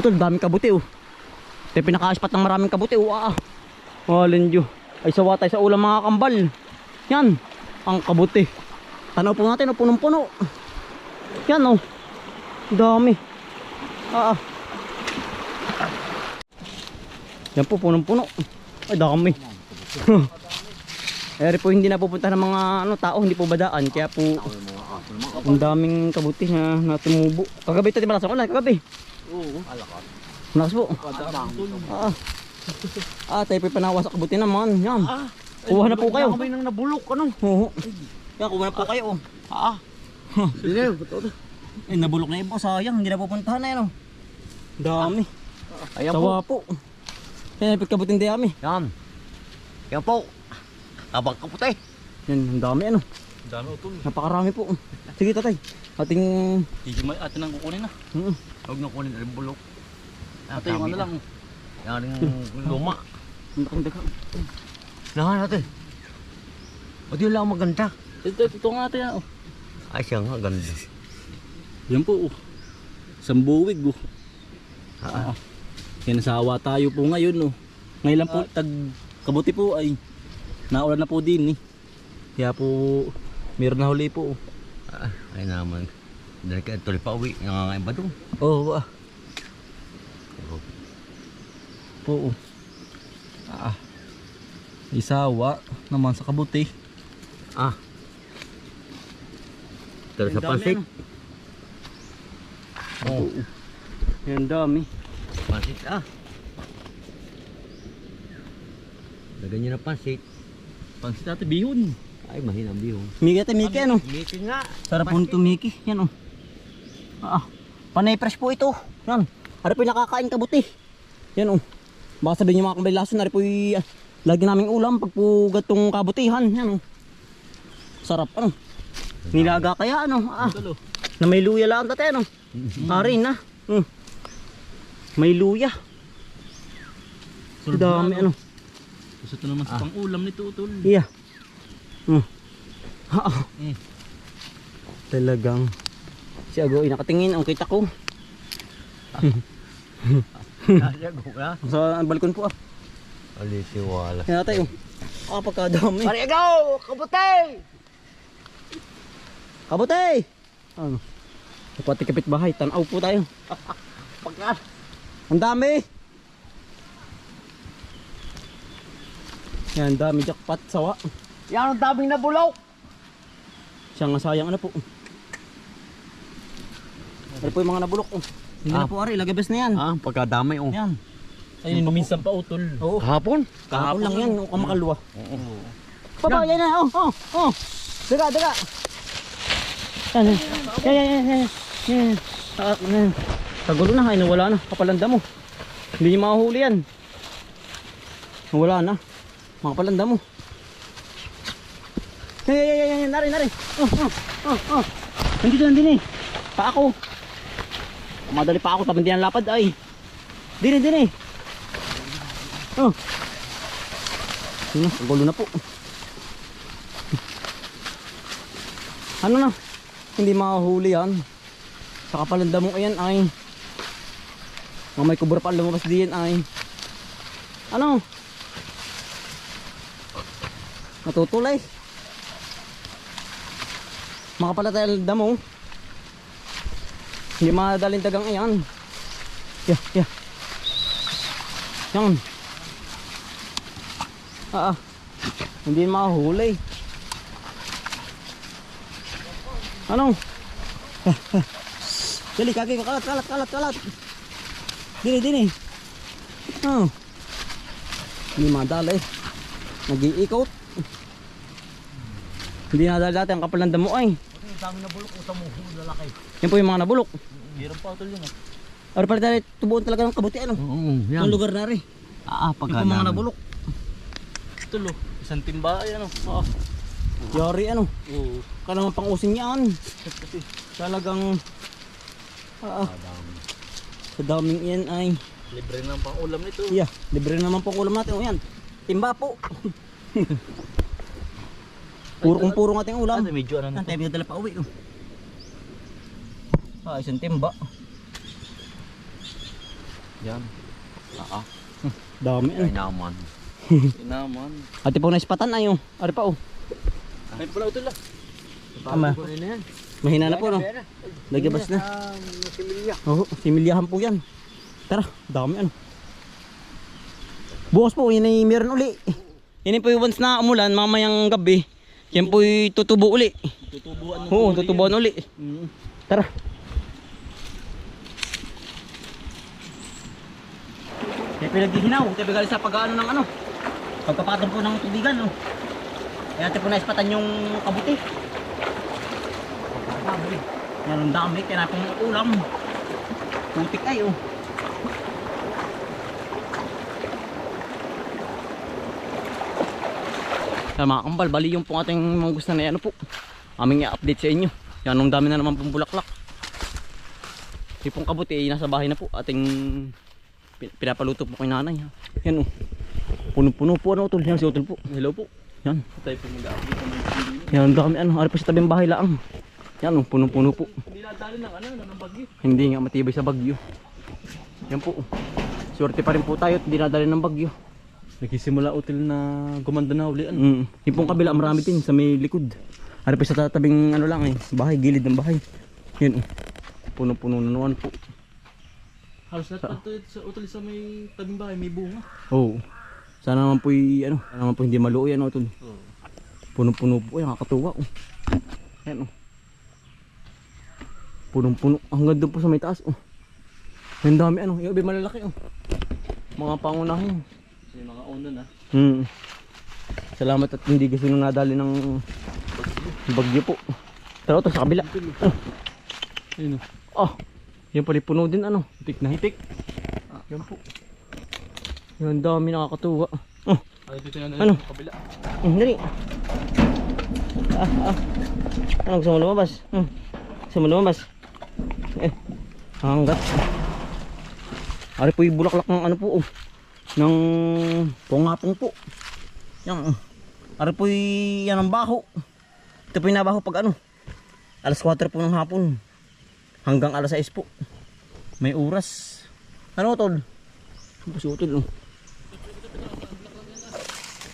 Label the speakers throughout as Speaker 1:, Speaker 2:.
Speaker 1: Ito, daming kabuti oh. Ito pinaka-aspat ng maraming kabuti oh. Ah. Walin Diyo. Ay sawa tayo sa ulam mga kambal. Yan. Ang kabuti. Tanaw po natin oh, punong-puno. Yan oh. Dami. Ah. ah. Yan po, punong-puno. Ay, dami. Eri po hindi napupunta ng mga ano tao, hindi po badaan. Kaya po, ang daming kabuti na natumubo. Kagabi ito, di ulan. Kagabi.
Speaker 2: Oo.
Speaker 1: Malakas po. Ah, ah tayo po panawa sa kabuti naman. Yan.
Speaker 2: Ah.
Speaker 1: Kuha na po kayo.
Speaker 2: Kami nang nabulok ano.
Speaker 1: Oo. Yan, kuha na po kayo. oh.
Speaker 2: Ah. Dine, bato.
Speaker 1: Eh, nabulok na iba. Sayang, hindi na pupuntahan na yan. Oh. Dami.
Speaker 2: Ayan po.
Speaker 1: Tawa po. Yan, pagkabutin di kami.
Speaker 2: Yan. Yan po. Tabang kaputi.
Speaker 1: Yan, ang dami ano.
Speaker 3: Dami utol.
Speaker 1: Napakarami po. Sige tatay. Ating...
Speaker 3: Hindi mo atin ang kukunin na.
Speaker 1: Mm,
Speaker 2: Huwag na kunin ang bulok.
Speaker 3: Ate yung ano lang.
Speaker 2: Yan yung luma.
Speaker 1: ang daking daga.
Speaker 2: Nahan natin. O di lang maganda.
Speaker 3: Ito, ito nga ate yan. Oh.
Speaker 2: Ay siya nga ganda.
Speaker 3: Yan po. Oh. Sambuwig. Oh.
Speaker 2: Ah,
Speaker 3: Yan sawa tayo po ngayon. Oh. Ngayon lang po, tag kabuti po ay naulan na po din eh. Kaya po, meron na huli po. Oh.
Speaker 2: ah, ay naman. Dahil ka tuloy pa uwi. Nangangaiba doon.
Speaker 3: Oo, ah. Po. oh. Ah. Isawa naman sa kabuti.
Speaker 2: Ah. Pero sa pansit.
Speaker 1: ano.
Speaker 2: Oh,
Speaker 1: Yan dami.
Speaker 2: pansit ah. Lagyan nyo na pansit.
Speaker 3: Pansit ate bihon.
Speaker 2: Ay, mahina bihong.
Speaker 1: Miki ate, Miki ano.
Speaker 2: Meeting nga.
Speaker 1: Sarap po nito Miki. Yan oh. Ah, panay fresh po ito. Yan. Ari po nakakain kabuti. Yan oh. Baka sabihin niyo mga kambay lason, ari po uh, lagi naming ulam pag po gatong kabutihan. Yan oh. Sarap ano. Nilaga kaya ano. Ah, na may luya lang tate ano. Ari na. Hmm. May luya. Dami ano.
Speaker 3: Gusto ito naman sa pang ulam nito utol.
Speaker 1: Iya. Hmm. Ha.
Speaker 3: Mm.
Speaker 1: Talagang si Agoy nakatingin ang kita ko
Speaker 2: Kaya ko ka.
Speaker 1: sa balkon po ah.
Speaker 2: Ali si Wala.
Speaker 1: Kaya tayo. Ah, pagkadami.
Speaker 2: Parigaw! Kabutay!
Speaker 1: Kabutay! Ano? Pati kapit bahay, tanaw po tayo.
Speaker 2: Pagka.
Speaker 1: Ang dami! Yan, dami jackpot sawa.
Speaker 2: Yan ang daming nabulok.
Speaker 1: Siya nga sayang ano po. Ano po yung mga nabulok oh. Hindi
Speaker 2: Ah.
Speaker 1: na po ari, lagabes na yan.
Speaker 2: Ah, pagkadamay oh.
Speaker 1: Yan.
Speaker 3: Ay, minsan pa utol.
Speaker 1: Oo.
Speaker 2: Kahapon?
Speaker 1: Kahapon lang yan, o kamakalwa.
Speaker 2: Oo.
Speaker 1: Baba, yan na, oh, oh, oh. Daga, daga. Yan, yan, yan, yan, yan, yan, yan. Ah, yan. Kagulo na, ay nawala na, kapalanda mo. Hindi niyo makahuli yan. Nawala na. Mga palanda mo. Yan, yan, yan, yan, yan, nari, nari. Oh, oh, oh, oh. Nandito lang din eh. Pa ako. Madali pa ako, tapos hindi yan lapad ay. Dini, dini. Oh. Yun na, ang gulo na po. Ano na? Hindi makahuli yan. Sa kapalanda mo ayan ay mga may kubura pa ang lumabas diyan ay ano? Natutulay. Mga palatanda mo. Hindi madalin dagang ayan. Yeah, yeah. Yan. Ah, ah. Hindi makahuli. Ano? Dali, kaki, kalat, kalat, kalat, kalat. Dini, dini. Oh. Hindi madali. Nag-iikot. Hindi nadali dati ang kapal ng damo ay.
Speaker 2: Ang daming nabulok sa muhong lalaki.
Speaker 1: Yan po yung mga nabulok.
Speaker 3: Hirap pa utol yun. ah.
Speaker 1: Or pala dali, tubuan talaga ng kabuti ano.
Speaker 2: Oo, yan.
Speaker 1: Ang lugar na rin.
Speaker 2: Ah,
Speaker 1: Yan po mga nabulok.
Speaker 3: Tulo. Isang timba ay ano. Oh.
Speaker 1: Yari ano.
Speaker 3: Oo.
Speaker 1: Kailangan pang usin yan. Talagang ah, ah, sa daming yan ay
Speaker 3: Libre na ang pang ulam nito.
Speaker 1: yeah, libre naman po ang ulam natin. O yan, timba po. puro kung puro ng ating ulam.
Speaker 3: Ano, medyo ano nito.
Speaker 1: tayo dala pa uwi. Oh. Ah, isang timba.
Speaker 2: Yan. Ah, ah.
Speaker 1: Dami.
Speaker 2: Ay naman.
Speaker 3: Inaman.
Speaker 1: Ate po naispatan ay oh. Ari pa oh.
Speaker 3: Ay pala utol ah.
Speaker 1: Ama.
Speaker 2: Ano na yan?
Speaker 1: Mahina na po no. Nagabas na.
Speaker 2: Similya.
Speaker 1: Oo, similyahan po yan. Tara, dami ano. Bukas po, yun ay meron uli. Yan po yung once na umulan, mamayang gabi. Yan po yung tutubo uli.
Speaker 3: Tutubuan ng
Speaker 1: Oo, tutubuan uli.
Speaker 3: Mm.
Speaker 1: Tara. Kaya pinaghihinaw, kaya galing sa pag-ano ng ano. Pagkapatong po ng tubigan, no. Kaya natin po naispatan yung kabuti. Sabi, yan ang dami, kaya natin ulam. Putik ay, oh. Kaya mga kambal, bali yung pong ating mga gusto na yan, ano po. Aming i-update sa inyo. Yan, ang dami na naman pong bulaklak. Yung pong kabuti ay nasa bahay na po. Ating pin- pinapaluto po kay nanay. ha. Yan, oh. Puno-puno po, ano, utol. Yan, si utol po. Hello po. Yan.
Speaker 3: Tayo po mag-update.
Speaker 1: Yan, ang dami, ano. Ari pa sa tabing bahay lang. Yan, oh. Puno-puno po.
Speaker 3: Hindi nadali ng ano, ng bagyo.
Speaker 1: Hindi nga matibay sa bagyo. Yan po. Swerte pa rin po tayo at hindi nadali ng bagyo.
Speaker 3: Nagsisimula util na gumanda na uli. Ano?
Speaker 1: Mm. Yung pong kabila marami din sa may likod. Ari pa sa tatabing ano lang eh, bahay, gilid ng bahay. Yan. oh. Puno-puno na naman po.
Speaker 3: Halos lahat ito sa util sa may tabing bahay, may bunga.
Speaker 1: Oo. Sana naman po y- ano, sana naman po hindi maluo yan oh, tol.
Speaker 3: Oo.
Speaker 1: Punong-puno po yan, nakakatuwa oh. Yan oh. Punong-puno. Hanggang doon po sa may taas oh. Ang dami ano, yung malalaki oh. Mga pangunahin.
Speaker 3: May mga ono na.
Speaker 1: Hmm. Salamat at hindi gusto nung nadali ng bagyo po. Pero ito sa kabila. Oh,
Speaker 3: Ayun o.
Speaker 1: oh. Yan pala puno din ano.
Speaker 3: Hitik na hitik.
Speaker 1: Yan po. Yan dami nakakatuwa. Oh,
Speaker 3: Ay, dito na
Speaker 1: Ano?
Speaker 3: sa kabila.
Speaker 1: hmm, dali. Ah, ah. Ano gusto mo lumabas? Hmm. Gusto mo lumabas? Eh, hanggat. Ari po yung bulaklak ng ano po oh. Ng pungapong po. Yan. Ari po yan ang baho. Ito po yung nabaho pag ano. Alas 4 po ng hapon. Hanggang alas 6 po. May oras. Ano tol? Ano si utol oh.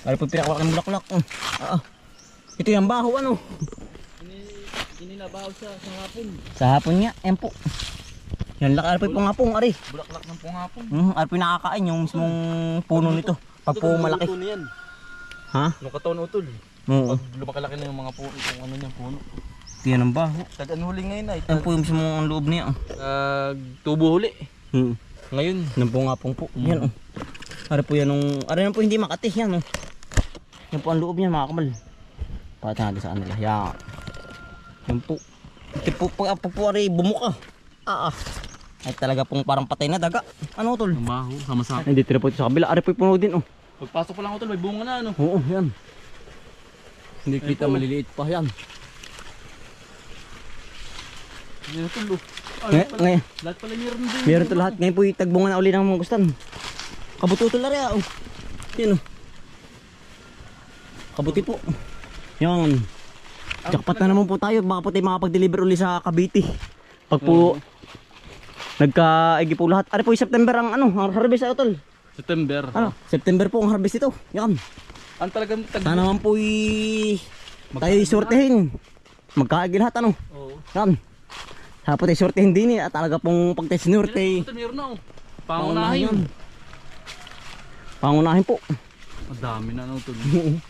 Speaker 1: Ari po yung pinakawakan ng bulaklak oh. Ah, ah. Ito yung baho ano.
Speaker 3: Ininabaw siya sa hapon.
Speaker 1: Sa hapon nga, yan po. Yan laki ari po yung pungapong ari.
Speaker 3: Bulaklak ng pungapon.
Speaker 1: Hmm, ari po yung nakakain yung mismong puno nito. Pag po malaki. Ha?
Speaker 3: Nung katawan utol.
Speaker 1: Oo.
Speaker 3: Pag lumakalaki na yung mga puno, yung ano niya, puno.
Speaker 1: Ito yan ang baho.
Speaker 3: Tag ano huli ngayon ay?
Speaker 1: Yan po yung mismong ang loob niya. oh.
Speaker 3: Tag tubo huli.
Speaker 1: Hmm.
Speaker 3: Ngayon.
Speaker 1: Ng pungapong po. Yan oh. Ari po yan nung, ari yan po hindi makati. Yan oh. Yan po ang loob niya mga kamal. Pakita natin sa kanila. Yan. Yan po. Ito po, pag, pag po ari bumuka. Ah ah. Ay talaga pong parang patay na daga. Ano tol?
Speaker 3: Ang baho, sama-sama.
Speaker 1: Hindi tira po ito sa kabila. Ari po puno din oh.
Speaker 3: Pagpasok pa lang utol, may bunga na ano.
Speaker 1: Oo, yan. Hindi kita maliliit pa yan.
Speaker 3: Hindi utol oh. Ay,
Speaker 1: Ngay,
Speaker 3: lahat pala-
Speaker 1: ngay,
Speaker 3: Lahat pala meron din.
Speaker 1: meron to lahat. Ngayon po itagbungan na uli ng mga gustan. Kabututo na rin ah. oh. Yan oh. Kabuti po. Yan. Jackpot na naman po tayo. Baka po tayo makapag-deliver uli sa Cavite. Pag po nagka-igi po lahat. Ari po September ang ano, ang harvest ah, tol.
Speaker 3: September.
Speaker 1: Ano? September po ang harvest ito. Yan.
Speaker 3: Ang talagang tag...
Speaker 1: Sana naman po y... tayo sortehin. Magkaigi lahat ano.
Speaker 3: Oo.
Speaker 1: Yan. Sa po tayo sortehin din eh. At talaga pong pag tayo
Speaker 3: meron na oh. Pangunahin.
Speaker 1: Pangunahin po.
Speaker 3: Ang dami na ano utol.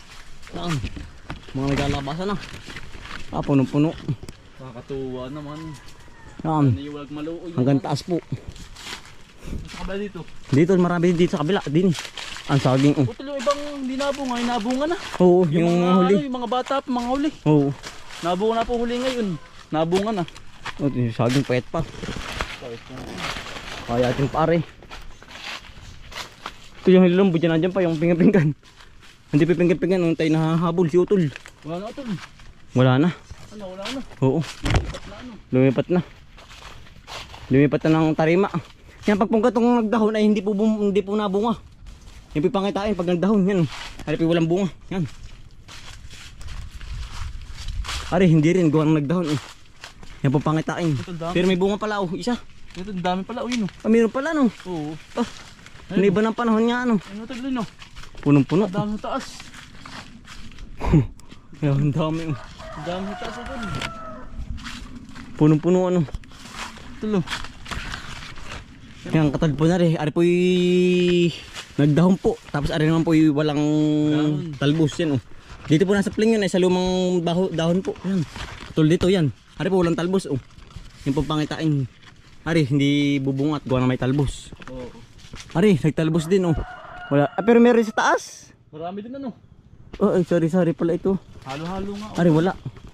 Speaker 1: Yan. Mga naglalabasan na. Ah, puno-puno.
Speaker 3: Nakakatuwa naman.
Speaker 1: Yan. Hanggang taas po.
Speaker 3: Sa kabila dito.
Speaker 1: Dito, marami dito sa kabila. Din. Ang saging. Oh.
Speaker 3: Utol yung ibang hindi nabunga, nabunga na.
Speaker 1: Oo,
Speaker 3: Yung,
Speaker 1: yung,
Speaker 3: mga,
Speaker 1: huli.
Speaker 3: Ano, yung mga bata pa, mga huli.
Speaker 1: Oo.
Speaker 3: Nabunga na po huli ngayon. Nabunga na.
Speaker 1: Oh, yung saging payat pa. Kaya ating pare. Ito yung hilong budyan nandiyan pa, yung pinggan-pinggan. Hindi pa pinggan-pinggan, nung tayo nahahabol si Utol.
Speaker 3: Wala na utol.
Speaker 1: Wala na.
Speaker 3: Ano, wala na.
Speaker 1: Oo.
Speaker 3: Ipat na ano.
Speaker 1: Lumipat na. Lumipat na ng tarima. Yan pag pong katong nagdahon ay hindi po bum, hindi po nabunga. Yan po yung pangitain pag nagdahon yan. Po walang bunga. Yan. Ari hindi rin gawa ng nagdahon. Eh. Yan po pangitain.
Speaker 3: Ito.
Speaker 1: Pero may bunga pala oh, isa.
Speaker 3: Ito, ang dami pala. Uy, no.
Speaker 1: Ah, meron pala no.
Speaker 3: Oo.
Speaker 1: Ah, Niba ng panahon nga ano.
Speaker 3: Ano tagli, no?
Speaker 1: Punong-puno.
Speaker 3: Ang dami sa taas.
Speaker 1: Yan, ang dami. oh.
Speaker 3: Ang dami sa taas. Ito, no.
Speaker 1: Punong-puno ano.
Speaker 3: Tulo.
Speaker 1: Yan, katad po na rin. Ari po nagdahon po. Tapos ari naman po walang talbos yan oh. Dito po nasa pling yun ay sa lumang baho, dahon po. Yan. Tul dito yan. Ari po walang talbos oh. Yung pong pangitain. Ari, hindi bubungat. Gawa na may talbos.
Speaker 3: Oo.
Speaker 1: Ari, nagtalbos din oh. Wala. Ah, pero meron sa taas.
Speaker 3: Marami din, ano?
Speaker 1: Oh, ay, sorry, sorry pala ito.
Speaker 3: Halo-halo nga. oh.
Speaker 1: Ari, wala.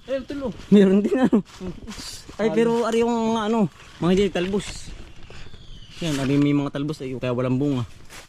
Speaker 3: Eh, tulo.
Speaker 1: Meron din ano. Ay, pero ari yung mga ano, mga hindi nagtalbos. Yan, ari may mga talbos ay kaya walang bunga.